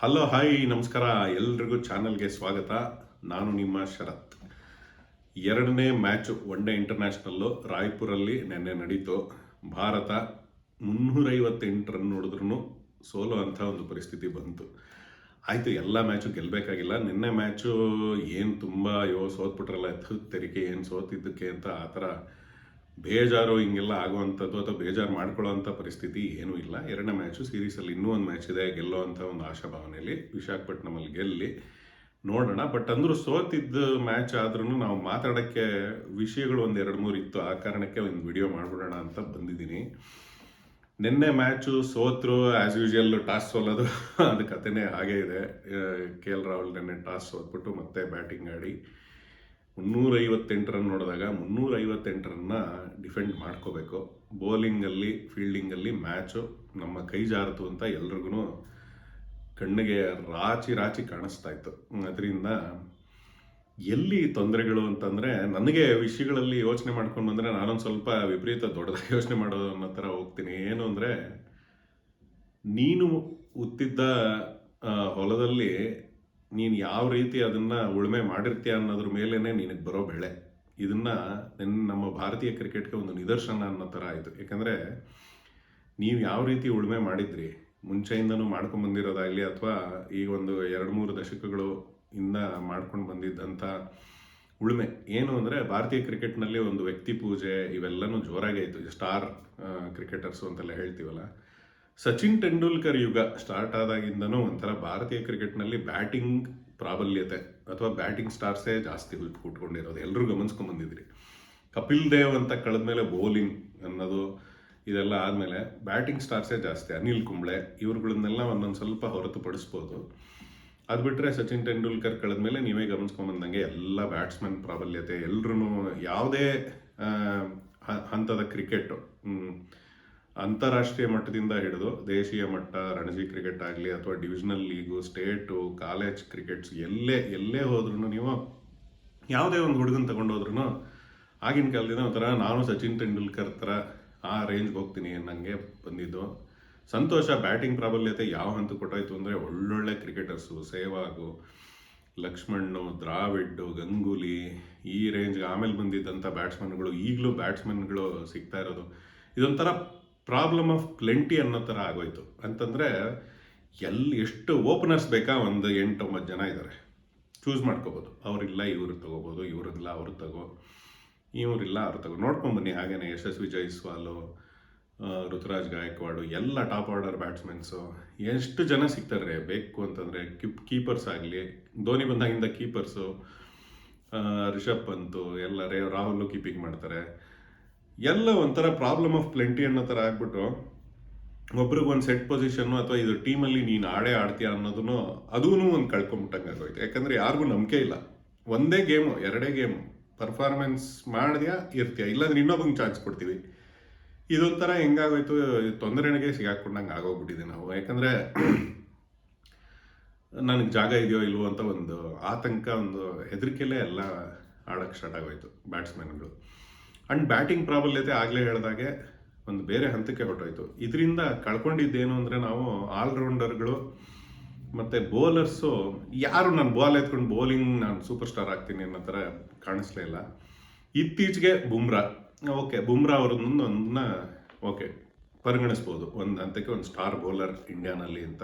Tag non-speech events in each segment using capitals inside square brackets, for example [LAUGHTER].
Hello hi ನಮಸ್ಕಾರ. ಎಲ್ರಿಗೂ ಚಾನಲ್ಗೆ ಸ್ವಾಗತ. ನಾನು ನಿಮ್ಮ ಶರತ್. ಎರಡನೇ ಮ್ಯಾಚು ಒನ್ ಡೇ ಇಂಟರ್ನ್ಯಾಷನಲ್ಲು ರಾಯ್ಪುರಲ್ಲಿ ನಿನ್ನೆ ನಡೀತು. ಭಾರತ ಮುನ್ನೂರೈವತ್ತೆಂಟು ರನ್ ನೋಡಿದ್ರು ಸೋಲೋ ಅಂಥ ಒಂದು ಪರಿಸ್ಥಿತಿ ಬಂತು. ಆಯಿತು, ಎಲ್ಲ ಮ್ಯಾಚು ಗೆಲ್ಲಬೇಕಾಗಿಲ್ಲ ನಿನ್ನೆ ಮ್ಯಾಚು ಏನು ತುಂಬ, ಅಯ್ಯೋ, ಸೋತ್ಬಿಟ್ರಲ್ಲ ತೆರಿಗೆ ಏನು ಸೋತಿದ್ದಕ್ಕೆ ಅಂತ ಆ ಥರ ಬೇಜಾರು ಹಿಂಗೆಲ್ಲ ಆಗುವಂಥದ್ದು ಅಥವಾ ಬೇಜಾರು ಮಾಡ್ಕೊಳ್ಳೋವಂಥ ಪರಿಸ್ಥಿತಿ ಏನೂ ಇಲ್ಲ. ಎರಡನೇ ಮ್ಯಾಚು ಸೀರೀಸಲ್ಲಿ ಇನ್ನೂ ಒಂದು ಮ್ಯಾಚ್ ಇದೆ, ಗೆಲ್ಲೋ ಅಂಥ ಒಂದು ಆಶಾಭಾವನೆಯಲ್ಲಿ ವಿಶಾಖಪಟ್ಟಣಮಲ್ಲಿ ಗೆಲ್ಲಿ ನೋಡೋಣ. ಬಟ್ ಅಂದರೂ ಸೋತಿದ್ದ ಮ್ಯಾಚ್ ಆದ್ರೂ ನಾವು ಮಾತಾಡೋಕ್ಕೆ ವಿಷಯಗಳು ಒಂದು ಎರಡು ಮೂರು ಇತ್ತು. ಆ ಕಾರಣಕ್ಕೆ ಒಂದು ವಿಡಿಯೋ ಮಾಡಿಬಿಡೋಣ ಅಂತ ಬಂದಿದ್ದೀನಿ. ನಿನ್ನೆ ಮ್ಯಾಚು ಸೋತ್ರು ಆ್ಯಸ್ ಯೂಶುವಲ್ ಟಾಸ್ ಸೋಲೋದು [LAUGHS] ಅದು ಕಥೆನೇ ಹಾಗೇ ಇದೆ. ಕೆ ಎಲ್ ರಾಹುಲ್ ನಿನ್ನೆ ಟಾಸ್ ಸೋತ್ಬಿಟ್ಟು ಮತ್ತೆ ಬ್ಯಾಟಿಂಗ್ ಆಡಿ ಮುನ್ನೂರೈವತ್ತೆಂಟು ರನ್ ನೋಡಿದಾಗ ಮುನ್ನೂರೈವತ್ತೆಂಟು ರನ್ನ ಡಿಫೆಂಡ್ ಮಾಡ್ಕೋಬೇಕು. ಬೌಲಿಂಗಲ್ಲಿ, ಫೀಲ್ಡಿಂಗಲ್ಲಿ ಮ್ಯಾಚು ನಮ್ಮ ಕೈ ಜಾರತು ಅಂತ ಎಲ್ರಿಗೂ ಕಣ್ಣಿಗೆ ರಾಚಿ ರಾಚಿ ಕಾಣಿಸ್ತಾ ಇತ್ತು. ಅದರಿಂದ ಎಲ್ಲಿ ತೊಂದರೆಗಳು ಅಂತಂದರೆ ನನಗೆ ವಿಷಯಗಳಲ್ಲಿ ಯೋಚನೆ ಮಾಡ್ಕೊಂಡು ಬಂದರೆ ನಾನೊಂದು ಸ್ವಲ್ಪ ವಿಪರೀತ ದೊಡ್ಡದಾಗಿ [LAUGHS] ಯೋಚನೆ ಮಾಡೋದು ಅನ್ನೋ ಥರ ಹೋಗ್ತೀನಿ. ಏನು ಅಂದರೆ ನೀನು ಉತ್ತಿದ್ದ ಹೊಲದಲ್ಲಿ ನೀನು ಯಾವ ರೀತಿ ಅದನ್ನು ಉಳುಮೆ ಮಾಡಿರ್ತೀಯ ಅನ್ನೋದ್ರ ಮೇಲೇ ನಿನಗೆ ಬರೋ ಬೆಳೆ. ಇದನ್ನು ನಮ್ಮ ಭಾರತೀಯ ಕ್ರಿಕೆಟ್ಗೆ ಒಂದು ನಿದರ್ಶನ ಅನ್ನೋ ಥರ ಆಯಿತು. ಯಾಕಂದರೆ ನೀವು ಯಾವ ರೀತಿ ಉಳುಮೆ ಮಾಡಿದ್ರಿ? ಮುಂಚೆಯಿಂದನೂ ಮಾಡ್ಕೊಂಡು ಬಂದಿರೋದಾಗಲಿ ಅಥವಾ ಈ ಒಂದು ಎರಡು ಮೂರು ದಶಕಗಳು ಇಂದ ಮಾಡ್ಕೊಂಡು ಬಂದಿದ್ದಂಥ ಉಳುಮೆ. ಏನು ಅಂದರೆ ಭಾರತೀಯ ಕ್ರಿಕೆಟ್ನಲ್ಲಿ ಒಂದು ವ್ಯಕ್ತಿ ಪೂಜೆ ಇವೆಲ್ಲನೂ ಜೋರಾಗೇ ಇತ್ತು. ಸ್ಟಾರ್ ಕ್ರಿಕೆಟರ್ಸು ಅಂತೆಲ್ಲ ಹೇಳ್ತೀವಲ್ಲ. ಸಚಿನ್ ತೆಂಡೂಲ್ಕರ್ ಯುಗ ಸ್ಟಾರ್ಟ್ ಆದಾಗಿಂದನೂ ಒಂಥರ ಭಾರತೀಯ ಕ್ರಿಕೆಟ್ನಲ್ಲಿ ಬ್ಯಾಟಿಂಗ್ ಪ್ರಾಬಲ್ಯತೆ ಅಥವಾ ಬ್ಯಾಟಿಂಗ್ ಸ್ಟಾರ್ಸೇ ಜಾಸ್ತಿ ಹುಟ್ಟು ಕೂತ್ಕೊಂಡಿರೋದು ಎಲ್ಲರೂ ಗಮನಿಸ್ಕೊಂಬಂದಿದ್ರಿ ಕಪಿಲ್ ದೇವ್ ಅಂತ ಕಳೆದ್ಮೇಲೆ ಬೌಲಿಂಗ್ ಅನ್ನೋದು ಇದೆಲ್ಲ ಆದಮೇಲೆ ಬ್ಯಾಟಿಂಗ್ ಸ್ಟಾರ್ಸೇ ಜಾಸ್ತಿ. ಅನಿಲ್ ಕುಂಬ್ಳೆ ಇವ್ರುಗಳನ್ನೆಲ್ಲ ಒಂದೊಂದು ಸ್ವಲ್ಪ ಹೊರತುಪಡಿಸ್ಬೋದು ಅದು ಬಿಟ್ಟರೆ ಸಚಿನ್ ತೆಂಡೂಲ್ಕರ್ ಕಳೆದ್ಮೇಲೆ ನೀವೇ ಗಮನಿಸ್ಕೊಂಬಂದಂಗೆ ಎಲ್ಲ ಬ್ಯಾಟ್ಸ್ಮನ್ ಪ್ರಾಬಲ್ಯತೆ ಎಲ್ಲರೂ ಯಾವುದೇ ಹಂತದ ಕ್ರಿಕೆಟು ಅಂತಾರಾಷ್ಟ್ರೀಯ ಮಟ್ಟದಿಂದ ಹಿಡಿದು ದೇಶೀಯ ಮಟ್ಟ, ರಣಜಿ ಕ್ರಿಕೆಟ್ ಆಗಲಿ ಅಥವಾ divisional league state college crickets ಎಲ್ಲೇ ಎಲ್ಲೇ ಹೋದ್ರೂ ನೀವು ಯಾವುದೇ ಒಂದು ಹುಡುಗನ ತಗೊಂಡೋದ್ರೂ ಆಗಿನ ಕಾಲದಿಂದ ಒಂಥರ ನಾನು ಸಚಿನ್ ತೆಂಡೂಲ್ಕರ್ ಥರ ಆ ರೇಂಜ್ಗೆ ಹೋಗ್ತೀನಿ ನನಗೆ ಬಂದಿದ್ದು. ಸಂತೋಷ ಬ್ಯಾಟಿಂಗ್ ಪ್ರಾಬಲ್ಯತೆ ಯಾವ ಹಂತ ಕೊಟ್ಟಾಯಿತು ಅಂದರೆ ಒಳ್ಳೊಳ್ಳೆ ಕ್ರಿಕೆಟರ್ಸು ಸೇವಾಗು, ಲಕ್ಷ್ಮಣ್ಣು ದ್ರಾವಿಡ್ ಗಂಗೂಲಿ ಈ ರೇಂಜ್ಗೆ ಆಮೇಲೆ ಬಂದಿದ್ದಂಥ ಬ್ಯಾಟ್ಸ್ಮನ್ಗಳು ಈಗಲೂ ಬ್ಯಾಟ್ಸ್ಮನ್ಗಳು ಸಿಗ್ತಾ ಇರೋದು. ಇದೊಂಥರ ಪ್ರಾಬ್ಲಮ್ ಆಫ್ ಪ್ಲೆಂಟಿ ಅನ್ನೋ ಥರ ಆಗೋಯ್ತು. ಅಂತಂದರೆ ಎಲ್ಲಿ ಎಷ್ಟು ಓಪನರ್ಸ್ ಬೇಕಾ ಒಂದು ಎಂಟು ಒಂಬತ್ತು ಜನ ಇದ್ದಾರೆ. ಚೂಸ್ ಮಾಡ್ಕೋಬೋದು. ಅವರಿಲ್ಲ, ಇವ್ರು ತೊಗೋಬೋದು, ಇವರಿಲ್ಲ, ಅವ್ರು ತಗೋ, ಇವರಿಲ್ಲ, ಅವ್ರು ತಗೋ. ನೋಡ್ಕೊಂಬನ್ನಿ ಹಾಗೇನೆ ಯಶಸ್ವಿ ಜೈಸ್ವಾಲು ಋತುರಾಜ್ ಗಾಯಕ್ವಾಡು, ಎಲ್ಲ ಟಾಪ್ ಆರ್ಡರ್ ಬ್ಯಾಟ್ಸ್ಮನ್ಸು ಎಷ್ಟು ಜನ ಸಿಗ್ತಾರೆ ಬೇಕು ಅಂತಂದರೆ ಕಿಪ್, ಕೀಪರ್ಸ್ ಆಗಲಿ, ಧೋನಿ ಬಂದಾಗಿಂದ ಕೀಪರ್ಸು ರಿಷಬ್ ಪಂತು, ಎಲ್ಲ ರೇ ರಾಹುಲ್ ಕೀಪಿಂಗ್ ಮಾಡ್ತಾರೆ. ಎಲ್ಲ ಒಂಥರ ಪ್ರಾಬ್ಲಮ್ ಆಫ್ ಪ್ಲೆಂಟಿ ಅನ್ನೋ ಥರ ಆಗ್ಬಿಟ್ಟು ಒಬ್ರಿಗೆ ಒಂದು ಸೆಟ್ ಪೊಸಿಷನ್ನು ಅಥವಾ ಇದು ಟೀಮಲ್ಲಿ ನೀನು ಆಡೇ ಆಡ್ತೀಯ ಅನ್ನೋದನ್ನು ಅದೂ ಒಂದು ಕಳ್ಕೊಂಬಿಟ್ಟಂಗೆ ಆಗೋಯ್ತು. ಯಾಕಂದರೆ ಯಾರಿಗೂ ನಂಬಿಕೆ ಇಲ್ಲ. ಒಂದೇ ಗೇಮು ಎರಡೇ ಗೇಮು ಪರ್ಫಾರ್ಮೆನ್ಸ್ ಮಾಡಿದ್ಯಾ, ಇರ್ತೀಯ? ಇಲ್ಲಾಂದ್ರೆ ಇನ್ನೊಬ್ಬಂಗೆ ಚಾನ್ಸ್ ಕೊಡ್ತೀವಿ. ಇದೊಂಥರ ಹೆಂಗಾಗೋಯ್ತು? ತೊಂದರೆಗೆ ಸಿಗಾಕೊಂಡಂಗೆ ಆಗೋಗ್ಬಿಟ್ಟಿದೆ ನಾವು. ಯಾಕಂದರೆ ನನಗೆ ಜಾಗ ಇದೆಯೋ ಇಲ್ವೋ ಅಂತ ಒಂದು ಆತಂಕ, ಒಂದು ಹೆದರಿಕೆಲೇ ಎಲ್ಲ ಆಡೋಕ್ಕೆ ಸ್ಟಾರ್ಟ್ ಆಗೋಯ್ತು ಬ್ಯಾಟ್ಸ್ಮನ್ಗಳು ಆ್ಯಂಡ್ ಬ್ಯಾಟಿಂಗ್ ಪ್ರಾಬಲ್ಯತೆ ಆಗಲೇ ಹೇಳಿದಾಗೆ ಒಂದು ಬೇರೆ ಹಂತಕ್ಕೆ ಹೊರಟೋಯ್ತು. ಇದರಿಂದ ಕಳ್ಕೊಂಡಿದ್ದೇನು ಅಂದರೆ ನಾವು ಆಲ್ರೌಂಡರ್ಗಳು ಮತ್ತು ಬೌಲರ್ಸು ಯಾರು ನಾನು ಬಾಲ್ ಎತ್ಕೊಂಡು ಬೌಲಿಂಗ್ ನಾನು ಸೂಪರ್ ಸ್ಟಾರ್ ಆಗ್ತೀನಿ ಅನ್ನೋ ಥರ ಕಾಣಿಸ್ಲೇ ಇಲ್ಲ. ಇತ್ತೀಚೆಗೆ ಬುಮ್ರಾ. ಓಕೆ ಬುಮ್ರಾ ಒಂದನ್ನ ಓಕೆ ಪರಿಗಣಿಸ್ಬೋದು. ಒಂದು ಹಂತಕ್ಕೆ ಒಂದು ಸ್ಟಾರ್ ಬೌಲರ್ ಇಂಡಿಯಾನಲ್ಲಿ ಅಂತ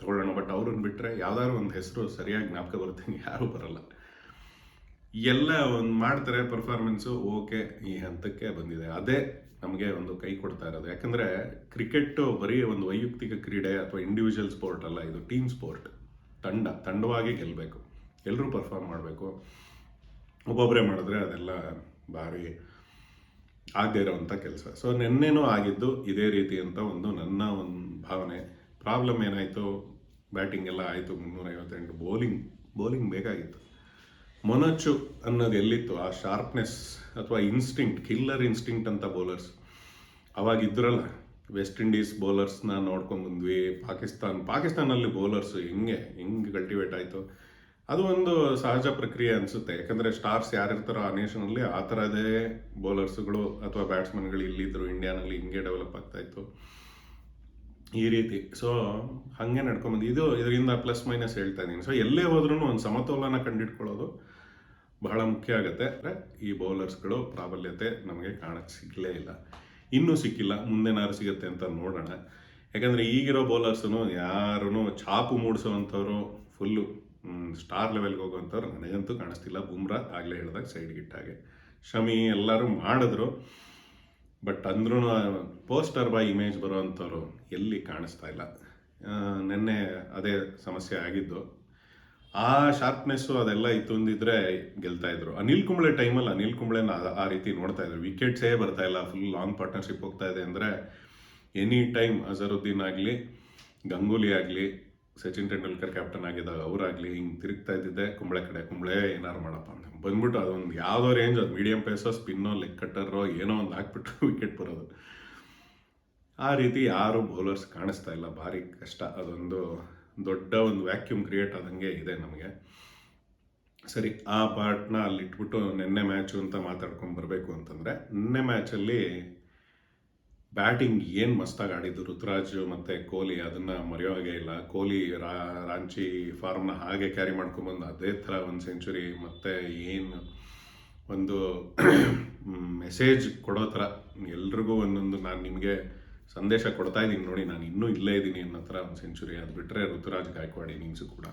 ತಗೊಳ್ಳೋಣ. ಬಟ್ ಅವ್ರನ್ನ ಬಿಟ್ಟರೆ ಯಾವ್ದಾದ್ರು ಒಂದು ಹೆಸರು ಸರಿಯಾಗಿ ಜ್ಞಾಪಕ ಬರುತ್ತೆ ಯಾರೂ ಬರಲ್ಲ. ಎಲ್ಲ ಒಂದು ಮಾಡ್ತಾರೆ ಪರ್ಫಾರ್ಮೆನ್ಸು ಓಕೆ ಈ ಹಂತಕ್ಕೆ ಬಂದಿದೆ. ಅದೇ ನಮಗೆ ಒಂದು ಕೈ ಕೊಡ್ತಾ ಇರೋದು. ಯಾಕಂದರೆ ಕ್ರಿಕೆಟ್ ಬರೀ ಒಂದು ವೈಯಕ್ತಿಕ ಕ್ರೀಡೆ ಅಥವಾ ಇಂಡಿವಿಜುವಲ್ ಸ್ಪೋರ್ಟ್ ಅಲ್ಲ, ಇದು ಟೀಮ್ ಸ್ಪೋರ್ಟ್ ತಂಡ, ತಂಡವಾಗಿ ಗೆಲ್ಲಬೇಕು ಎಲ್ಲರೂ ಪರ್ಫಾರ್ಮ್ ಮಾಡಬೇಕು. ಒಬ್ಬೊಬ್ಬರೇ ಮಾಡಿದ್ರೆ ಅದೆಲ್ಲ ಭಾರಿ ಆಗದೇ ಇರೋವಂಥ ಕೆಲಸ. ಸೊ ನಿನ್ನೆನೂ ಆಗಿದ್ದು ಇದೇ ರೀತಿ ಅಂತ ಒಂದು ನನ್ನ ಒಂದು ಭಾವನೆ. ಪ್ರಾಬ್ಲಮ್ ಏನಾಯಿತು? ಬ್ಯಾಟಿಂಗ್ ಎಲ್ಲ ಆಯಿತು ಮುನ್ನೂರೈವತ್ತೆಂಟು. ಬೌಲಿಂಗ್ ಬೌಲಿಂಗ್ ಬೇಕಾಗಿತ್ತು. ಮೊನಚು ಅನ್ನೋದು ಎಲ್ಲಿತ್ತು? ಆ ಶಾರ್ಪ್ನೆಸ್ ಅಥವಾ ಇನ್ಸ್ಟಿಂಕ್ಟ್ ಕಿಲ್ಲರ್ ಇನ್ಸ್ಟಿಂಕ್ಟ್ ಅಂತ ಬೌಲರ್ಸ್ ಅವಾಗ ಇದ್ರಲ್ಲ. ವೆಸ್ಟ್ ಇಂಡೀಸ್ ಬೌಲರ್ಸ್ನ ನೋಡ್ಕೊಂಡು ಬಂದ್ವಿ. ಪಾಕಿಸ್ತಾನ್ ಪಾಕಿಸ್ತಾನಲ್ಲಿ ಬೌಲರ್ಸ್ ಹೆಂಗೆ ಹೆಂಗೆ ಕಲ್ಟಿವೇಟ್ ಆಯಿತು? ಅದು ಒಂದು ಸಹಜ ಪ್ರಕ್ರಿಯೆ ಅನಿಸುತ್ತೆ. ಯಾಕಂದರೆ ಸ್ಟಾರ್ಸ್ ಯಾರಿರ್ತಾರೋ ಆ ನೇಷನಲ್ಲಿ ಆ ಥರದೇ ಬೌಲರ್ಸ್ಗಳು ಅಥವಾ ಬ್ಯಾಟ್ಸ್ಮನ್ಗಳು ಇಲ್ಲಿದ್ದರು ಇಂಡಿಯಾನಲ್ಲಿ ಹಿಂಗೆ ಡೆವಲಪ್ ಆಗ್ತಾಯಿತ್ತು ಈ ರೀತಿ. ಸೊ ಹಾಗೆ ನಡ್ಕೊಂಬಂದು ಇದು ಇದರಿಂದ ಪ್ಲಸ್ ಮೈನಸ್ ಹೇಳ್ತಾ ಇದ್ದೀನಿ ಸೊ ಎಲ್ಲೇ ಹೋದ್ರೂ ಒಂದು ಸಮತೋಲನ ಕಂಡಿಡ್ಕೊಳ್ಳೋದು ಬಹಳ ಮುಖ್ಯ ಆಗುತ್ತೆ. ಅಂದರೆ ಈ ಬೌಲರ್ಸ್ಗಳು ಪ್ರಾಬಲ್ಯತೆ ನಮಗೆ ಕಾಣಕ್ಕೆ ಸಿಗಲೇ ಇಲ್ಲ. ಇನ್ನೂ ಸಿಕ್ಕಿಲ್ಲ ಮುಂದೆನಾರು ಸಿಗುತ್ತೆ ಅಂತ ನೋಡೋಣ. ಯಾಕಂದರೆ ಈಗಿರೋ ಬೌಲರ್ಸನು ಯಾರೂ ಛಾಪು ಮೂಡಿಸುವಂಥವ್ರು ಫುಲ್ಲು ಸ್ಟಾರ್ ಲೆವೆಲ್ಗೆ ಹೋಗುವಂಥವ್ರು ನನಗಂತೂ ಕಾಣಿಸ್ತಿಲ್ಲ. ಬುಮ್ರಾ ಆಗಲೇ ಹೇಳಿದಾಗ ಸೈಡ್ಗಿಟ್ಟಾಗೆ ಶಮಿ ಎಲ್ಲರೂ ಮಾಡಿದ್ರು. ಬಟ್ ಅಂದ್ರೂ ಪೋಸ್ಟರ್ ಬೈ ಇಮೇಜ್ ಬರೋವಂಥವ್ರು ಎಲ್ಲಿ ಕಾಣಿಸ್ತಾ ಇಲ್ಲ. ನಿನ್ನೆ ನೆನ್ನೆ ಅದೇ ಸಮಸ್ಯೆ ಆಗಿದ್ದು. ಆ ಶಾರ್ಪ್ನೆಸ್ಸು ಅದೆಲ್ಲ ಇತ್ತು ಅಂದಿದ್ರೆ ಗೆಲ್ತಾ ಇದ್ರು. ಅನಿಲ್ ಕುಂಬ್ಳೆ ಟೈಮಲ್ಲಿ ಅನಿಲ್ ಕುಂಬ್ಳೆನ ಆ- ರೀತಿ ನೋಡ್ತಾ ಇದ್ರು. ವಿಕೆಟ್ಸೇ ಬರ್ತಾ ಇಲ್ಲ ಫುಲ್ ಲಾಂಗ್ ಪಾರ್ಟ್ನರ್ಶಿಪ್ ಹೋಗ್ತಾ ಇದೆ ಅಂದರೆ ಎನಿ ಟೈಮ್ ಅಜರುದ್ದೀನ್ ಆಗಲಿ ಗಂಗೂಲಿ ಆಗಲಿ ಸಚಿನ್ ತೆಂಡೂಲ್ಕರ್ ಕ್ಯಾಪ್ಟನ್ ಆಗಿದ್ದಾಗ ಅವರಾಗಲಿ ಹಿಂಗೆ ತಿರುಗ್ತಾ ಇದ್ದಿದ್ದೆ, ಕುಂಬಳೆ ಕಡೆ, ಕುಂಬಳೆ ಏನಾರು ಮಾಡಪ್ಪ ಅಂತ. ಬಂದ್ಬಿಟ್ಟು ಅದೊಂದು ಯಾವುದೋ ರೇಂಜ್ ಅದು ಮೀಡಿಯಂ ಪೇಸೋ ಸ್ಪಿನ್ನೋ ಲೆಗ್ ಕಟ್ಟರೋ ಏನೋ ಒಂದು ಹಾಕ್ಬಿಟ್ಟು [LAUGHS] ವಿಕೆಟ್ ಬರೋದು. ಆ ರೀತಿ ಯಾರು ಬೌಲರ್ಸ್ ಕಾಣಿಸ್ತಾ ಇಲ್ಲ, ಭಾರಿ ಕಷ್ಟ. ಅದೊಂದು ದೊಡ್ಡ ಒಂದು ವ್ಯಾಕ್ಯೂಮ್ ಕ್ರಿಯೇಟ್ ಆದಂಗೆ ಇದೆ ನಮಗೆ. ಸರಿ, ಆ ಪಾರ್ಟ್ನ ಅಲ್ಲಿ ಇಟ್ಬಿಟ್ಟು ನಿನ್ನೆ ಮ್ಯಾಚು ಅಂತ ಮಾತಾಡ್ಕೊಂಡು ಬರಬೇಕು ಅಂತಂದರೆ, ನಿನ್ನೆ ಮ್ಯಾಚಲ್ಲಿ ಬ್ಯಾಟಿಂಗ್ ಏನು ಮಸ್ತಾಗಿ ಆಡಿದ್ದು? ಋತುರಾಜ್ ಮತ್ತು ಕೊಹ್ಲಿ ಅದನ್ನು ಮರೆಯೋ ಹಾಗೆ ಇಲ್ಲ. ಕೊಹ್ಲಿ, ರಾ, ರಾಂಚಿ ಫಾರ್ಮ್ನ ಹಾಗೆ ಕ್ಯಾರಿ ಮಾಡ್ಕೊಂಬಂದು ಅದೇ ಥರ ಒಂದು ಸೆಂಚುರಿ ಮತ್ತು ಏನು ಒಂದು ಮೆಸೇಜ್ ಕೊಡೋ ಥರ ಎಲ್ರಿಗೂ ಒಂದೊಂದು ನಾನು ನಿಮಗೆ ಸಂದೇಶ ಕೊಡ್ತಾ ಇದ್ದೀನಿ ನೋಡಿ, ನಾನು ಇನ್ನೂ ಇಲ್ಲೇ ಇದ್ದೀನಿ ಅನ್ನೋ ಥರ ಒಂದು ಸೆಂಚುರಿ ಅದು ಬಿಟ್ಟರೆ ಋತುರಾಜ್ ಗಾಯಕ್ವಾಡ್ ಇನ್ನಿಂಗ್ಸು ಕೂಡ.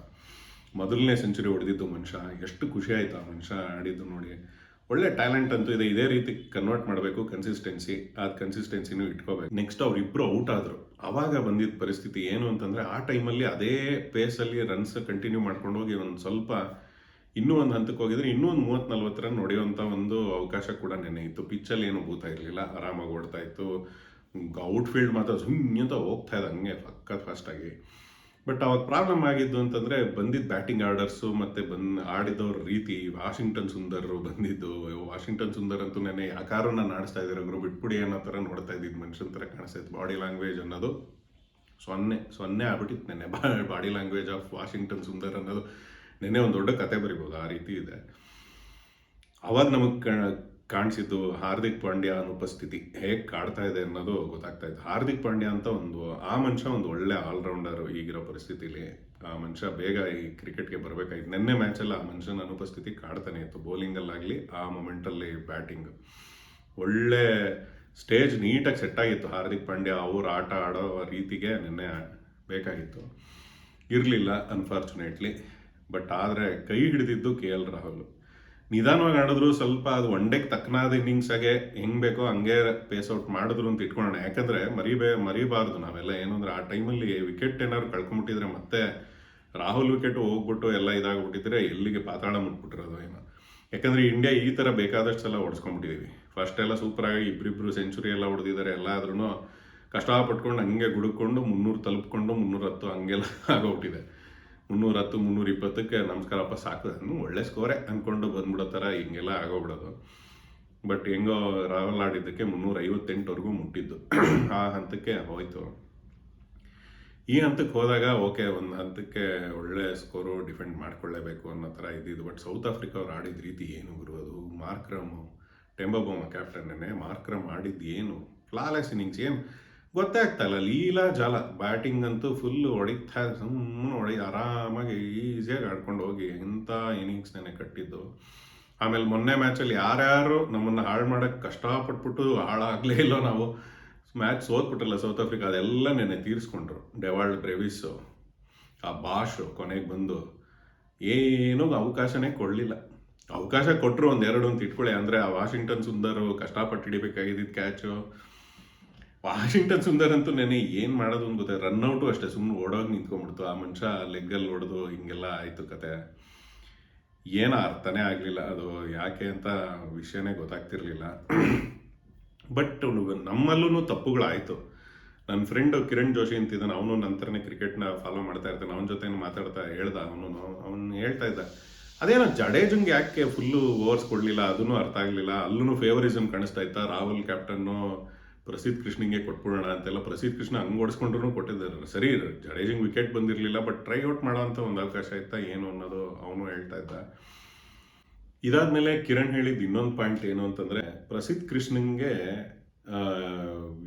ಮೊದಲನೇ ಸೆಂಚುರಿ ಹೊಡೆದಿದ್ದು ಮನುಷ್ಯ, ಎಷ್ಟು ಖುಷಿ ಆಯಿತು ಆ ಮನುಷ್ಯ ಆಡಿದ್ದು ನೋಡಿ. ಒಳ್ಳೆ ಟ್ಯಾಲೆಂಟ್ ಅಂತೂ ಇದೆ, ಇದೇ ರೀತಿ ಕನ್ವರ್ಟ್ ಮಾಡಬೇಕು ಕನ್ಸಿಸ್ಟೆನ್ಸಿ ಆ ಕನ್ಸಿಸ್ಟೆನ್ಸಿನೂ ಇಟ್ಕೋಬೇಕು. ನೆಕ್ಸ್ಟ್ ಅವರಿಬ್ಬರು ಔಟ್ ಆದರು. ಆವಾಗ ಬಂದಿದ್ದ ಪರಿಸ್ಥಿತಿ ಏನು ಅಂತಂದರೆ, ಆ ಟೈಮಲ್ಲಿ ಅದೇ ಪೇಸಲ್ಲಿ ರನ್ಸ್ ಕಂಟಿನ್ಯೂ ಮಾಡ್ಕೊಂಡು ಹೋಗಿ ಒಂದು ಸ್ವಲ್ಪ ಇನ್ನೂ ಒಂದು ಹಂತಕ್ಕೆ ಹೋಗಿದ್ರೆ ಇನ್ನೂ ಒಂದು ಮೂವತ್ತು ನಲ್ವತ್ತು ರನ್ ಒಂದು ಅವಕಾಶ ಕೂಡ ನೆನೆ ಇತ್ತು. ಪಿಚ್ಚಲ್ಲಿ ಏನು ಭೂತ ಇರಲಿಲ್ಲ, ಆರಾಮಾಗಿ ಓಡ್ತಾ ಇತ್ತು. ಔಟ್ಫೀಲ್ಡ್ ಮಾತ್ರ ಸುಮ್ಮನೆ ಅಂತ ಹೋಗ್ತಾ ಇದೆ ಹಂಗೆ ಪಕ್ಕ ಫಾಸ್ಟಾಗಿ ಬಟ್ ಅವಾಗ ಪ್ರಾಬ್ಲಮ್ ಆಗಿದ್ದು ಅಂತಂದರೆ ಬಂದಿದ್ದ ಬ್ಯಾಟಿಂಗ್ ಆರ್ಡರ್ಸು ಮತ್ತು ಬಂದು ಆಡಿದವ್ರ ರೀತಿ ವಾಷಿಂಗ್ಟನ್ ಸುಂದರರು ಬಂದಿದ್ದು. ವಾಷಿಂಗ್ಟನ್ ಸುಂದರ್ ಅಂತೂ ನೆನೆ ಯಾಕಾರು ನಾನು ಆಡಿಸ್ತಾ ಇದ್ದಾರೆ ಗುರು ಬಿಟ್ಬಿಡಿ ಅನ್ನೋ ಥರ ನೋಡ್ತಾ ಇದ್ದಿದ್ದು ಮನುಷ್ಯನ ಥರ ಕಾಣಿಸ್ತಾ ಬಾಡಿ ಲ್ಯಾಂಗ್ವೇಜ್ ಅನ್ನೋದು. ಸೊನ್ನೆ ಸೊನ್ನೆ ಆಗ್ಬಿಟ್ಟಿತ್ತು ನೆನೆ body language of Washington Sundar ಅನ್ನೋದು. ನೆನೆ ಒಂದು ದೊಡ್ಡ ಕತೆ ಬರಿಬೋದು, ಆ ರೀತಿ ಇದೆ. ಅವಾಗ ನಮಗೆ ಕಾಣಿಸಿದ್ದು ಹಾರ್ದಿಕ್ ಪಾಂಡ್ಯ ಅನುಪಸ್ಥಿತಿ ಹೇಗೆ ಕಾಡ್ತಾ ಇದೆ ಅನ್ನೋದು ಗೊತ್ತಾಗ್ತಾ ಇತ್ತು. ಹಾರ್ದಿಕ್ ಪಾಂಡ್ಯ ಅಂತ ಒಂದು, ಆ ಮನುಷ್ಯ ಒಂದು ಒಳ್ಳೆ ಆಲ್ರೌಂಡರ್ ಈಗಿರೋ ಪರಿಸ್ಥಿತಿಲಿ. ಆ ಮನುಷ್ಯ ಬೇಗ ಈ ಕ್ರಿಕೆಟ್ಗೆ ಬರಬೇಕಾಗಿತ್ತು ನಿನ್ನೆ ಮ್ಯಾಚಲ್ಲಿ ಆ ಮನುಷ್ಯನ ಅನುಪಸ್ಥಿತಿ ಕಾಡ್ತಾನೆ ಇತ್ತು. ಬೌಲಿಂಗಲ್ಲಾಗಲಿ ಆ ಮೊಮೆಂಟಲ್ಲಿ ಬ್ಯಾಟಿಂಗ್ ಒಳ್ಳೆ ಸ್ಟೇಜ್ ನೀಟಾಗಿ ಸೆಟ್ ಆಗಿತ್ತು ಹಾರ್ದಿಕ್ ಪಾಂಡ್ಯ. ಅವ್ರು ಆಟ ಆಡೋ ರೀತಿಗೆ ನಿನ್ನೆ ಬೇಕಾಗಿತ್ತು. ಇರಲಿಲ್ಲ ಅನ್ಫಾರ್ಚುನೇಟ್ಲಿ ಬಟ್ ಆದರೆ ಕೈ ಹಿಡಿದಿದ್ದು ಕೆ ಎಲ್ ರಾಹುಲ್. ನಿಧಾನವಾಗಿ ಆಡಿದ್ರು ಸ್ವಲ್ಪ ಅದು ಒನ್ಡೆಗೆ ತಕ್ಕನಾದ ಇನ್ನಿಂಗ್ಸಾಗೆ ಹೆಂಗೆ ಬೇಕೋ ಹಂಗೆ ಪೇಸ್ ಔಟ್ ಮಾಡಿದ್ರು ಅಂತ ಇಟ್ಕೊಳ್ಳೋಣ ಯಾಕಂದರೆ ಮರಿಬೇ, ಮರಿಬಾರ್ದು ನಾವೆಲ್ಲ. ಏನು ಅಂದರೆ ಆ ಟೈಮಲ್ಲಿ ವಿಕೆಟ್ ಏನಾದ್ರು ಕಳ್ಕೊಂಬಿಟ್ಟಿದ್ರೆ ಮತ್ತೆ ರಾಹುಲ್ ವಿಕೆಟ್ ಹೋಗ್ಬಿಟ್ಟು ಎಲ್ಲ ಇದಾಗ್ಬಿಟ್ಟಿದ್ರೆ ಎಲ್ಲಿಗೆ ಪಾತಾಳ ಮುಟ್ಬಿಟ್ಟಿರೋದು ಏನೋ? ಯಾಕಂದ್ರೆ ಇಂಡಿಯಾ ಈ ಥರ ಬೇಕಾದಷ್ಟು ಸಲ ಹೊಡ್ಸ್ಕೊಂಡ್ಬಿಟ್ಟಿದ್ದೀವಿ ಫಸ್ಟ್ ಎಲ್ಲ ಸೂಪರಾಗಿ ಇಬ್ಬರಿಬ್ರು ಸೆಂಚುರಿ ಎಲ್ಲ ಹೊಡೆದಿದ್ದಾರೆ ಎಲ್ಲ ಆದ್ರೂ ಕಷ್ಟಪಟ್ಕೊಂಡು ಹಂಗೆ ಗುಡುಕೊಂಡು ಮುನ್ನೂರು ತಲುಪ್ಕೊಂಡು ಮುನ್ನೂರ ಹತ್ತು ಹಂಗೆಲ್ಲ ಆಗೋಗ್ಬಿಟ್ಟಿದೆ. ಮುನ್ನೂರ ಹತ್ತು ಮುನ್ನೂರ ಇಪ್ಪತ್ತಕ್ಕೆ ನಮಸ್ಕಾರಪ್ಪ ಸಾಕು. ಇನ್ನು ಒಳ್ಳೆ ಸ್ಕೋರೆ ಅಂದ್ಕೊಂಡು ಬಂದ್ಬಿಡೋ ಥರ ಹಿಂಗೆಲ್ಲ ಆಗೋಗ್ಬಿಡೋದು. ಬಟ್ ಹೆಂಗೋ ರಾವಲ್ ಆಡಿದ್ದಕ್ಕೆ ಮುನ್ನೂರ ಐವತ್ತೆಂಟವರೆಗೂ ಮುಟ್ಟಿದ್ದು. ಆ ಹಂತಕ್ಕೆ ಹೋಯ್ತು. ಈ ಹಂತಕ್ಕೆ ಹೋದಾಗ, ಓಕೆ, ಒಂದು ಹಂತಕ್ಕೆ ಒಳ್ಳೆ ಸ್ಕೋರು ಡಿಫೆಂಡ್ ಮಾಡ್ಕೊಳ್ಳೇಬೇಕು ಅನ್ನೋ ಥರ ಇದ್ದಿದ್ದು. ಬಟ್ ಸೌತ್ ಆಫ್ರಿಕಾ ಅವ್ರು ಆಡಿದ ರೀತಿ ಏನು ಗುರು ಅದು? ಮಾರ್ಕ್ರಮ್ ಟೆಂಬೋಬೋಮ ಕ್ಯಾಪ್ಟನ್ನೇ ಮಾರ್ಕ್ರಮ್ ಆಡಿದ್ದು ಏನು? ಫ್ಲಾಲೆಸ್ ಇನ್ನಿಂಗ್ಸ್ ಏನು ಗೊತ್ತೇ ಆಗ್ತಾಯಿಲ್ಲ ಲೀಲಾ ಜಾಲ. ಬ್ಯಾಟಿಂಗ್ ಅಂತೂ ಫುಲ್ ಹೊಡಿತಾ ಸುಮ್ಮನೆ ಹೊಡಿ, ಆರಾಮಾಗಿ ಈಸಿಯಾಗಿ ಆಡ್ಕೊಂಡು ಹೋಗಿ ಇಂಥ ಇನಿಂಗ್ಸ್ ನೆನೆ ಕಟ್ಟಿದ್ದು. ಆಮೇಲೆ ಮೊನ್ನೆ ಮ್ಯಾಚಲ್ಲಿ ಯಾರ್ಯಾರು ನಮ್ಮನ್ನು ಹಾಳು ಮಾಡೋಕ್ಕೆ ಕಷ್ಟಪಟ್ಬಿಟ್ಟು ಹಾಳಾಗಲೇ ಇಲ್ಲ ನಾವು ಮ್ಯಾಚ್ ಸೋತ್ಬಿಟ್ಟಲ್ಲ ಸೌತ್ ಆಫ್ರಿಕಾ ಅದೆಲ್ಲ ನೆನೆ ತೀರಿಸ್ಕೊಂಡ್ರು. ಡೆವಾಲ್ಡ್ ಬ್ರೆವಿಸ್ಸು ಆ ಬಾಷು ಕೊನೆಗೆ ಬಂದು, ಏನೂ ಅವಕಾಶನೇ ಕೊಡಲಿಲ್ಲ. ಅವಕಾಶ ಕೊಟ್ಟರು ಒಂದೆರಡು ಅಂತ ಇಟ್ಕೊಳ್ಳಿ ಅಂದರೆ ಆ ವಾಷಿಂಗ್ಟನ್ ಸುಂದರು ಕಷ್ಟಪಟ್ಟು ಹಿಡಿಬೇಕಾಗಿದ್ದಿದ್ದು ಕ್ಯಾಚು ವಾಷಿಂಗ್ಟನ್ ಸುಂದರ್ ಅಂತೂ ನೆನೆ ಏನು ಮಾಡೋದು ಅಂತ ಗೊತ್ತೆ ರನ್ಔಟು ಅಷ್ಟೇ ಸುಮ್ಮನೆ ಓಡೋಗಿ ನಿಂತ್ಕೊಂಡ್ಬಿಡ್ತು. ಆ ಮನುಷ್ಯ ಲೆಗ್ಗಲ್ಲಿ ಹೊಡೆದು ಹಿಂಗೆಲ್ಲ ಆಯಿತು ಕತೆ. ಏನು ಅರ್ಥನೇ ಆಗಲಿಲ್ಲ. ಅದು ಯಾಕೆ ಅಂತ ವಿಷಯನೇ ಗೊತ್ತಾಗ್ತಿರ್ಲಿಲ್ಲ. ಬಟ್ ನಮ್ಮಲ್ಲೂ ತಪ್ಪುಗಳಾಯಿತು. ನನ್ನ ಫ್ರೆಂಡ್ ಕಿರಣ್ ಜೋಶಿ ಅಂತಿದ್ದಾನೆ ಅವನು ನಂತರನೇ ಕ್ರಿಕೆಟ್ನ ಫಾಲೋ ಮಾಡ್ತಾ ಇರ್ತಾನೆ. ಅವನ ಜೊತೆ ಮಾತಾಡ್ತಾ ಹೇಳ್ದ. ಅವನು ಅವನು ಹೇಳ್ತಾ ಇದ್ದ. ಅದೇನೋ ಜಡೇಜಂಗೆ ಯಾಕೆ ಫುಲ್ಲು ಓವರ್ಸ್ ಕೊಡಲಿಲ್ಲ? ಅದನ್ನು ಅರ್ಥ ಆಗಲಿಲ್ಲ. ಅಲ್ಲೂ ಫೇವರಿಸಮ್ ಕಾಣಿಸ್ತಾ ಇತ್ತ? ರಾಹುಲ್ ಕ್ಯಾಪ್ಟನ್ನು ಪ್ರಸಿದ್ಧ ಕೃಷ್ಣಂಗೆ ಕೊಟ್ಬಿಡೋಣ ಅಂತೆಲ್ಲ ಪ್ರಸಿದ್ಧ ಕೃಷ್ಣ ಹಂಗೆ ಓಡಿಸ್ಕೊಂಡ್ರು ಕೊಟ್ಟಿದ್ದಾರೆ. ಸರಿ, ಜಡೇಜಿಂಗ್ ವಿಕೆಟ್ ಬಂದಿರಲಿಲ್ಲ ಬಟ್ ಟ್ರೈ ಔಟ್ ಮಾಡೋ ಅಂತ ಒಂದು ಅವಕಾಶ ಇತ್ತಾ ಏನು ಅನ್ನೋದು ಅವನು ಹೇಳ್ತಾ ಇದ್ದ. ಇದಾದ್ಮೇಲೆ ಕಿರಣ್ ಹೇಳಿದ ಇನ್ನೊಂದು ಪಾಯಿಂಟ್ ಏನು ಅಂತಂದ್ರೆ, ಪ್ರಸಿದ್ಧ ಕೃಷ್ಣನಿಗೆ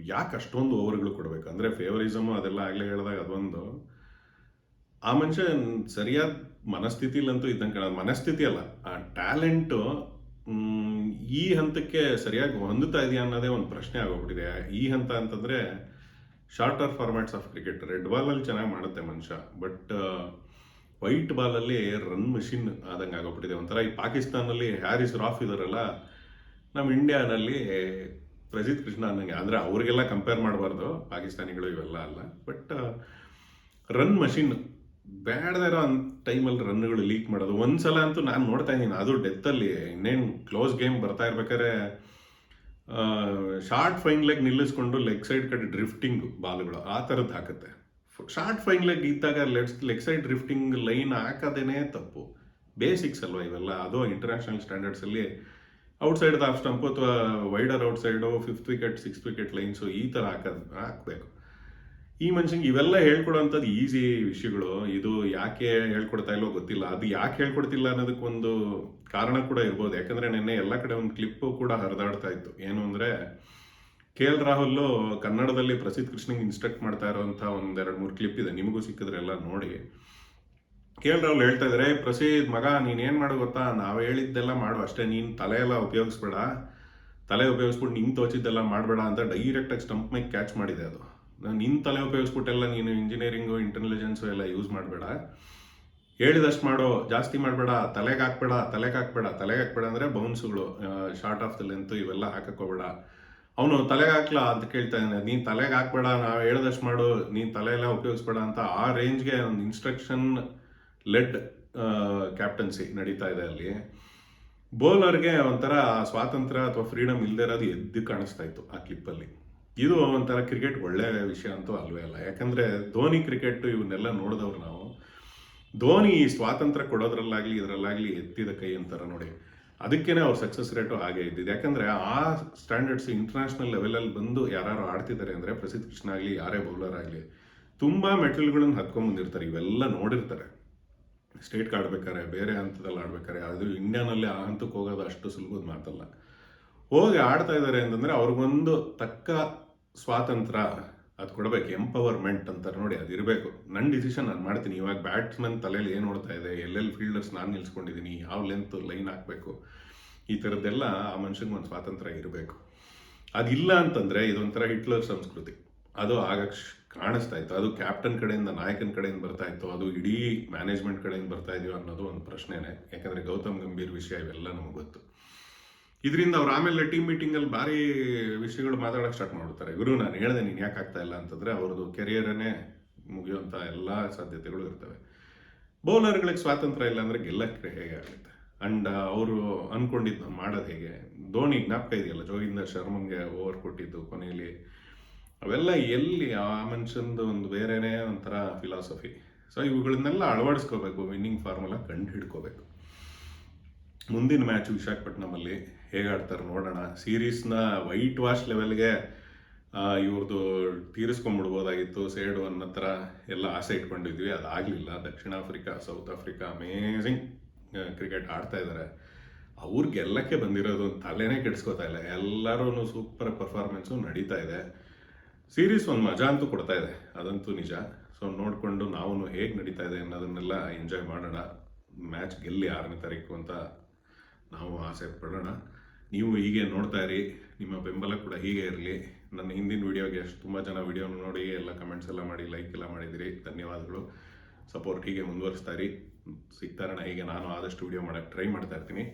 ಯಾಕೆ ಅಷ್ಟೊಂದು ಓವರ್ಗಳು ಕೊಡಬೇಕು? ಅಂದರೆ ಫೇವರಿಸಮು ಅದೆಲ್ಲ ಆಗಲೇ ಹೇಳಿದಾಗ ಅದೊಂದು. ಆ ಮನುಷ್ಯ ಸರಿಯಾದ ಮನಸ್ಥಿತಿಲಂತೂ ಇದ್ದಂಗೆ ಮನಸ್ಥಿತಿ ಅಲ್ಲ, ಆ ಟ್ಯಾಲೆಂಟು ಈ ಹಂತಕ್ಕೆ ಸರಿಯಾಗಿ ಹೊಂದುತ್ತಾ ಇದೆಯಾ ಅನ್ನೋದೇ ಒಂದು ಪ್ರಶ್ನೆ ಆಗೋಗ್ಬಿಟ್ಟಿದೆ. ಈ ಹಂತ ಅಂತಂದರೆ shorter formats of cricket red ಬಾಲಲ್ಲಿ ಚೆನ್ನಾಗಿ ಮಾಡುತ್ತೆ ಮನುಷ್ಯ. ಬಟ್ ವೈಟ್ ಬಾಲಲ್ಲಿ ರನ್ ಮಷಿನ್ ಆದಂಗೆ ಆಗೋಗ್ಬಿಟ್ಟಿದೆ. ಒಂಥರ ಈ ಪಾಕಿಸ್ತಾನಲ್ಲಿ ಹ್ಯಾರಿಸ್ ರಾಫ್ ಇದಾರಲ್ಲ ನಮ್ಮ ಇಂಡಿಯಾನಲ್ಲಿ ಪ್ರಜಿತ್ ಕೃಷ್ಣ ಅನ್ನಂಗೆ. ಅಂದರೆ ಅವರಿಗೆಲ್ಲ ಕಂಪೇರ್ ಮಾಡಬಾರ್ದು. ಪಾಕಿಸ್ತಾನಿಗಳು ಇವೆಲ್ಲ ಅಲ್ಲ. ಬಟ್ ರನ್ ಮಷಿನ್ ಬೇಡದಿರೋ ಟೈಮಲ್ಲಿ ರನ್ಗಳು ಲೀಕ್ ಮಾಡೋದು. ಒಂದ್ಸಲ ಅಂತೂ ನಾನು ನೋಡ್ತಾ ಇದ್ದೀನಿ. ಅದು ಡೆತ್ತಲ್ಲಿ ಇನ್ನೇನು ಕ್ಲೋಸ್ ಗೇಮ್ ಬರ್ತಾ ಇರ್ಬೇಕಾದ್ರೆ ಶಾರ್ಟ್ ಫೈನ್ ಲೆಗ್ ನಿಲ್ಲಿಸ್ಕೊಂಡು ಲೆಗ್ ಸೈಡ್ ಕಡೆ ಡ್ರಿಫ್ಟಿಂಗ್ ಬಾಲ್ಗಳು ಆ ಥರದ್ದು ಹಾಕುತ್ತೆ. ಶಾರ್ಟ್ ಫೈನ್ ಲೆಗ್ ಇದ್ದಾಗ let's leg side drifting line ಹಾಕೋದೇನೆ ತಪ್ಪು. ಬೇಸಿಕ್ಸ್ ಅಲ್ವಾ ಇವೆಲ್ಲ? ಅದು ಇಂಟರ್ನ್ಯಾಷನಲ್ ಸ್ಟ್ಯಾಂಡರ್ಡ್ಸಲ್ಲಿ ಔಟ್ಸೈಡ್ ಆಫ್ ಸ್ಟಂಪ್ ಅಥವಾ wider outside fifth wicket six wicket lines ಈ ಥರ ಹಾಕೋದು, ಹಾಕಬೇಕು. ಈ ಮನುಷ್ಯಂಗೆ ಇವೆಲ್ಲ ಹೇಳ್ಕೊಡೋಂಥದ್ದು ಈಸಿ ವಿಷಯಗಳು. ಇದು ಯಾಕೆ ಹೇಳ್ಕೊಡ್ತಾ ಇಲ್ಲೋ ಗೊತ್ತಿಲ್ಲ. ಅದು ಯಾಕೆ ಹೇಳ್ಕೊಡ್ತಿಲ್ಲ ಅನ್ನೋದಕ್ಕೊಂದು ಕಾರಣ ಕೂಡ ಇರ್ಬೋದು. ಯಾಕಂದರೆ ನಿನ್ನೆ ಎಲ್ಲ ಕಡೆ ಒಂದು ಕ್ಲಿಪ್ಪು ಕೂಡ ಹರಿದಾಡ್ತಾ ಇತ್ತು. ಏನು ಅಂದರೆ, ಕೆ ಎಲ್ ರಾಹುಲ್ ಕನ್ನಡದಲ್ಲಿ ಪ್ರಸಿದ್ಧ ಕೃಷ್ಣಂಗೆ ಇನ್ಸ್ಟ್ರಕ್ಟ್ ಮಾಡ್ತಾ ಇರೋಂಥ ಒಂದೆರಡು ಮೂರು ಕ್ಲಿಪ್ ಇದೆ. ನಿಮಗೂ ಸಿಕ್ಕಿದ್ರೆ ಎಲ್ಲ ನೋಡಿ. ಕೆ ಎಲ್ ರಾಹುಲ್ ಹೇಳ್ತಾ ಇದ್ದಾರೆ ಪ್ರಸಿದ್ಧ ಮಗ, ನೀನು ಏನು ಮಾಡು ಗೊತ್ತಾ? ನಾವು ಹೇಳಿದ್ದೆಲ್ಲ ಮಾಡು. ಅಷ್ಟೇ, ನೀನು ತಲೆ ಎಲ್ಲ ಉಪಯೋಗಿಸ್ಬೇಡ. ತಲೆ ಉಪಯೋಗಿಸ್ಬಿಟ್ಟು ನಿಂಗೆ ತೋಚಿದ್ದೆಲ್ಲ ಮಾಡಬೇಡ ಅಂತ ಡೈರೆಕ್ಟಾಗಿ ಸ್ಟಂಪ್ ಮೇಲೆ ಕ್ಯಾಚ್ ಮಾಡಿದೆ ಅದು. ನಿನ್ನ ತಲೆ ಉಪಯೋಗಿಸ್ಬಿಟ್ಟೆಲ್ಲ ನೀನು ಇಂಜಿನಿಯರಿಂಗು ಇಂಟೆಲಿಜೆನ್ಸು ಎಲ್ಲ ಯೂಸ್ ಮಾಡಬೇಡ. ಹೇಳಿದಷ್ಟು ಮಾಡೋ, ಜಾಸ್ತಿ ಮಾಡಬೇಡ, ತಲೆಗೆ ಹಾಕ್ಬೇಡ ತಲೆಗೆ ಹಾಕ್ಬೇಡ ತಲೆಗೆ ಹಾಕ್ಬೇಡ ಅಂದರೆ ಬೌನ್ಸ್ಗಳು ಶಾರ್ಟ್ ಆಫ್ ದ ಲೆಂತ್ ಇವೆಲ್ಲ ಹಾಕೋಬೇಡ ಅವನು ತಲೆಗೆ ಹಾಕ್ಲಾ ಅಂತ ಕೇಳ್ತಾ ಇದ್ದಾನೆ. ನೀನು ತಲೆಗೆ ಹಾಕ್ಬೇಡ, ನಾವು ಹೇಳ್ದಷ್ಟು ಮಾಡು, ನೀನು ತಲೆಯೆಲ್ಲ ಉಪಯೋಗಿಸ್ಬೇಡ ಅಂತ ಆ ರೇಂಜ್ಗೆ ಒಂದು ಇನ್ಸ್ಟ್ರಕ್ಷನ್ ಲೆಡ್ ಕ್ಯಾಪ್ಟನ್ಸಿ ನಡೀತಾ ಇದೆ ಅಲ್ಲಿ. ಬೌಲರ್ಗೆ ಒಂಥರ ಸ್ವಾತಂತ್ರ್ಯ ಅಥವಾ ಫ್ರೀಡಮ್ ಇಲ್ಲದೆ ಇರೋದು ಎದ್ದು ಕಾಣಿಸ್ತಾ ಇತ್ತು ಆ ಕ್ಲಿಪ್ಪಲ್ಲಿ ಇದು ಒಂಥರ ಕ್ರಿಕೆಟ್ ಒಳ್ಳೆ ವಿಷಯ ಅಂತೂ ಅಲ್ವೇ ಅಲ್ಲ. ಯಾಕಂದರೆ ಧೋನಿ ಕ್ರಿಕೆಟ್ ಇವನ್ನೆಲ್ಲ ನೋಡಿದವ್ರು ನಾವು. ಧೋನಿ ಸ್ವಾತಂತ್ರ್ಯ ಕೊಡೋದ್ರಲ್ಲಾಗಲಿ, ಇದರಲ್ಲಾಗಲಿ ಎತ್ತಿದ ಕೈ ಅಂತಾರೆ ನೋಡಿ. ಅದಕ್ಕೇನೆ ಅವ್ರ ಸಕ್ಸಸ್ ರೇಟು ಹಾಗೆ ಇದ್ದಿದ್ದು. ಯಾಕಂದರೆ ಆ ಸ್ಟ್ಯಾಂಡರ್ಡ್ಸ್ ಇಂಟರ್ನ್ಯಾಷನಲ್ ಲೆವೆಲಲ್ಲಿ ಬಂದು ಯಾರು ಆಡ್ತಿದ್ದಾರೆ ಅಂದರೆ ಪ್ರಸಿದ್ಧ ಕೃಷ್ಣ ಆಗಲಿ, ಯಾರೇ ಬೌಲರ್ ಆಗಲಿ, ತುಂಬ ಮೆಟಲ್ಗಳನ್ನ ಹತ್ಕೊಂಡ್ ಬಂದಿರ್ತಾರೆ. ಇವೆಲ್ಲ ನೋಡಿರ್ತಾರೆ. ಸ್ಟೇಟ್ಗೆ ಆಡ್ಬೇಕಾರೆ ಬೇರೆ ಹಂತದಲ್ಲಿ ಆಡ್ಬೇಕಾರೆ ಅದು ಇಂಡಿಯಾನಲ್ಲಿ ಆ ಹಂತಕ್ಕೆ ಹೋಗೋದು ಅಷ್ಟು ಸುಲಭದ ಮಾತಲ್ಲ. ಹೋಗಿ ಆಡ್ತಾ ಇದ್ದಾರೆ ಅಂತಂದರೆ ಅವ್ರಿಗೊಂದು ತಕ್ಕ ಸ್ವಾತಂತ್ರ್ಯ, ಅದು ಕೊಡಬೇಕು ಎಂಪವರ್ಮೆಂಟ್ ಅಂತಾರೆ ನೋಡಿ, ಅದು ಇರಬೇಕು. ನನ್ನ ಡಿಸಿಷನ್ ನಾನು ಮಾಡ್ತೀನಿ. ಇವಾಗ ಬ್ಯಾಟ್ಸ್ಮನ್ ತಲೆಯಲ್ಲಿ ಏನು ನೋಡ್ತಾ ಇದೆ, ಎಲ್ಲೆಲ್ಲಿ ಫೀಲ್ಡರ್ಸ್ ನಾನು ನಿಲ್ಸ್ಕೊಂಡಿದ್ದೀನಿ ಯಾವ ಲೆಂತ್ ಲೈನ್ ಹಾಕಬೇಕು, ಈ ಥರದ್ದೆಲ್ಲ ಆ ಮನುಷ್ಯನಿಗೆ ಒಂದು ಸ್ವಾತಂತ್ರ್ಯ ಇರಬೇಕು. ಅದಿಲ್ಲ ಅಂತಂದರೆ ಇದೊಂಥರ ಹಿಟ್ಲರ್ ಸಂಸ್ಕೃತಿ. ಅದು ಆಗ ಕಾಣಿಸ್ತಾ ಇತ್ತು. ಅದು ಕ್ಯಾಪ್ಟನ್ ಕಡೆಯಿಂದ ನಾಯಕನ ಕಡೆಯಿಂದ ಬರ್ತಾ ಇತ್ತು. ಅದು ಇಡೀ ಮ್ಯಾನೇಜ್ಮೆಂಟ್ ಕಡೆಯಿಂದ ಬರ್ತಾ ಇದೆಯೋ ಅನ್ನೋದು ಒಂದು ಪ್ರಶ್ನೆನೇ. ಯಾಕಂದರೆ ಗೌತಮ್ ಗಂಭೀರ್ ವಿಷಯ ಇವೆಲ್ಲ ನಮಗೆ ಗೊತ್ತು. ಇದರಿಂದ ಅವ್ರು ಆಮೇಲೆ ಟೀಮ್ ಮೀಟಿಂಗಲ್ಲಿ ಭಾರಿ ವಿಷಯಗಳು ಮಾತಾಡೋಕೆ ಸ್ಟಾರ್ಟ್ ಮಾಡ್ತಾರೆ ಗುರು, ನಾನು ಹೇಳಿದೆ ನೀನು ಯಾಕೆ ಆಗ್ತಾ ಇಲ್ಲ ಅಂತಂದ್ರೆ ಅವ್ರದ್ದು ಕೆರಿಯರನ್ನೇ ಮುಗಿಯುವಂಥ ಎಲ್ಲ ಸಾಧ್ಯತೆಗಳು ಇರ್ತವೆ. ಬೌಲರ್ಗಳಿಗೆ ಸ್ವಾತಂತ್ರ್ಯ ಇಲ್ಲ ಅಂದ್ರೆ ಗೆಲ್ಲಕ್ಕೆ ಹೇಗೆ ಆಗುತ್ತೆ? ಅಂಡ್ ಅವರು ಅನ್ಕೊಂಡಿದ್ದು ಮಾಡೋದು ಹೇಗೆ? ಧೋನಿ ಜ್ಞಾಪಕ ಇದೆಯಲ್ಲ, ಜೋಗಿಂದರ್ ಶರ್ಮಂಗೆ ಓವರ್ ಕೊಟ್ಟಿದ್ದು ಕೊನೆಯಲ್ಲಿ. ಅವೆಲ್ಲ ಎಲ್ಲಿ ಆ ಮನುಷ್ಯಂದು ಒಂದು ಬೇರೆನೇ ಒಂಥರ ಫಿಲಾಸಫಿ ಸೊ ಇವುಗಳನ್ನೆಲ್ಲ ಅಳವಡಿಸ್ಕೋಬೇಕು ವಿನ್ನಿಂಗ್ ಫಾರ್ಮುಲಾ ಕಂಡು ಹಿಡ್ಕೋಬೇಕು ಮುಂದಿನ ಮ್ಯಾಚ್ ವಿಶಾಖಪಟ್ಟಣಮಲ್ಲಿ ಹೇಗೆ ಆಡ್ತಾರೆ ನೋಡೋಣ. ಸೀರೀಸ್ನ ವೈಟ್ ವಾಶ್ ಲೆವೆಲ್ಗೆ ಇವ್ರದ್ದು ತೀರಿಸ್ಕೊಂಡ್ಬಿಡ್ಬೋದಾಗಿತ್ತು. ಸೇಡು ಒನ್ ಹತ್ರ ಎಲ್ಲ ಆಸೆ ಇಟ್ಕೊಂಡಿದ್ವಿ. ಅದಾಗಲಿಲ್ಲ. ದಕ್ಷಿಣ Africa, South Africa amazing cricket ಆಡ್ತಾ ಇದ್ದಾರೆ ಅವ್ರಿಗೆಲ್ಲಕ್ಕೆ ಬಂದಿರೋದು ತಲೆನೇ ಕೆಡಿಸ್ಕೋತಾ ಇಲ್ಲ. ಎಲ್ಲರೂ ಸೂಪರ್ ಪರ್ಫಾರ್ಮೆನ್ಸು ನಡೀತಾ ಇದೆ. ಸೀರೀಸ್ ಒಂದು ಮಜಾ ಅಂತೂ ಕೊಡ್ತಾ ಇದೆ. ಅದಂತೂ ನಿಜ. ಸೊ, ನೋಡಿಕೊಂಡು ನಾವು ಹೇಗೆ ನಡೀತಾ ಇದೆ ಅನ್ನೋದನ್ನೆಲ್ಲ ಎಂಜಾಯ್ ಮಾಡೋಣ. ಮ್ಯಾಚ್ ಗೆಲ್ಲಿ ಆರನೇ ತಾರೀಕು ಅಂತ ನಾವು ಆಸೆ ಪಡೋಣ ನೀವು ಹೀಗೆ ನೋಡ್ತಾ ಇರಿ, ನಿಮ್ಮ ಬೆಂಬಲ ಕೂಡ ಹೀಗೆ ಇರಲಿ. ನನ್ನ ಹಿಂದಿನ ವೀಡಿಯೋಗೆ ಅಷ್ಟು ತುಂಬ ಜನ ವಿಡಿಯೋ ನೋಡಿ, ಎಲ್ಲ ಕಮೆಂಟ್ಸ್ ಎಲ್ಲ ಮಾಡಿ ಲೈಕ್ ಎಲ್ಲ ಮಾಡಿದಿರಿ. ಧನ್ಯವಾದಗಳು. ಸಪೋರ್ಟ್ ಹೀಗೆ ಮುಂದುವರಿಸ್ತಾ ಇರಿ. ಸಿಗ್ತಾರಣ ಹೀಗೆ ನಾನು ಆದಷ್ಟು ವಿಡಿಯೋ ಮಾಡೋಕ್ಕೆ ಟ್ರೈ ಮಾಡ್ತಾ ಇರ್ತೀನಿ.